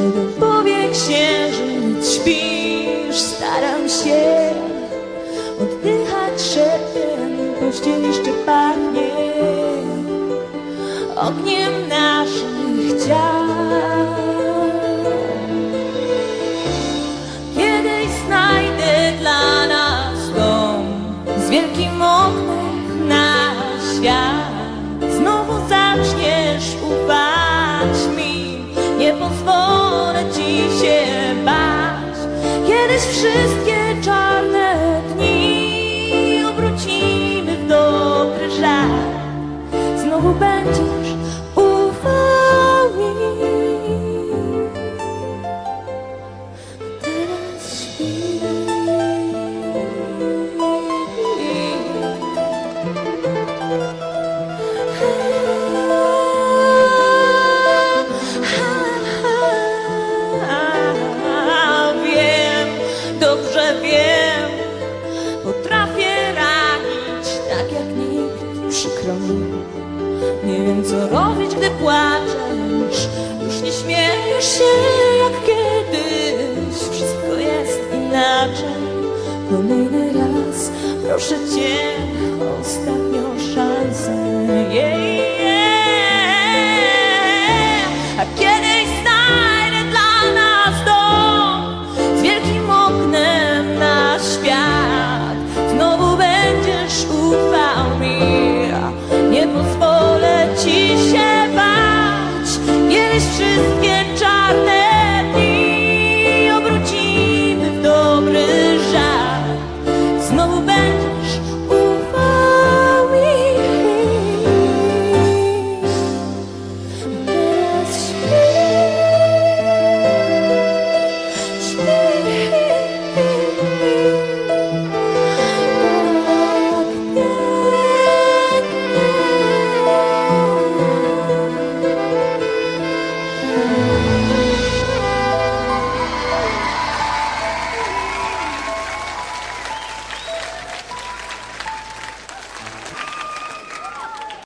tego powiek księżyc śpisz Staram się oddychać szeptem Pościel jeszcze pachnie ogniem Wszystkie czarne dni obrócimy w dobry. Znowu będziesz wiem, potrafię ranić tak jak nikt. Przykro mi. Nie wiem co robić, gdy płaczesz. Już nie śmiejesz się jak kiedyś. Wszystko jest inaczej. Kolejny raz proszę cię o